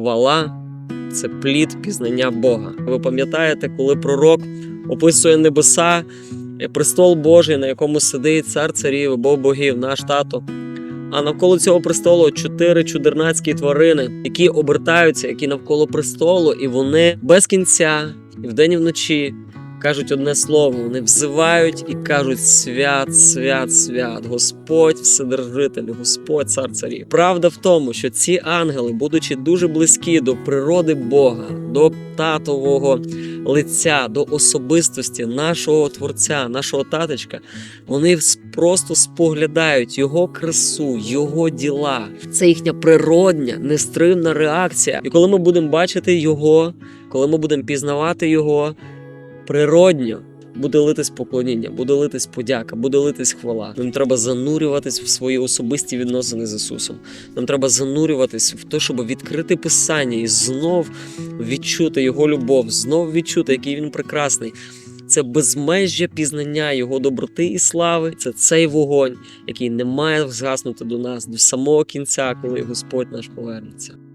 хвала це плід пізнання Бога. Ви пам'ятаєте, коли пророк описує небеса, е, престол Божий, на якому сидить цар царів, Бог богів, наш тато. А навколо цього престолу чотири чудернацькі тварини, які обертаються, які навколо престолу, і вони без кінця, і вдень і вночі кажуть одне слово. Вони взивають і кажуть: свят, свят, свят, Господь Вседержитель, Господь цар царів. Правда в тому, що ці ангели, будучи дуже близькі до природи Бога, до татового лиця, до особистості нашого творця, нашого таточка, вони просто споглядають його красу, його діла. Це їхня природня, нестримна реакція. І коли ми будемо бачити його, коли ми будемо пізнавати його, природньо буде литись поклоніння, буде литись подяка, буде литись хвала. Нам треба занурюватись в свої особисті відносини з Ісусом. Нам треба занурюватись в те, щоб відкрити Писання і знов відчути Його любов, знов відчути, який він прекрасний. Це безмежжя пізнання Його доброти і слави. Це цей вогонь, який не має згаснути до нас до самого кінця, коли Господь наш повернеться.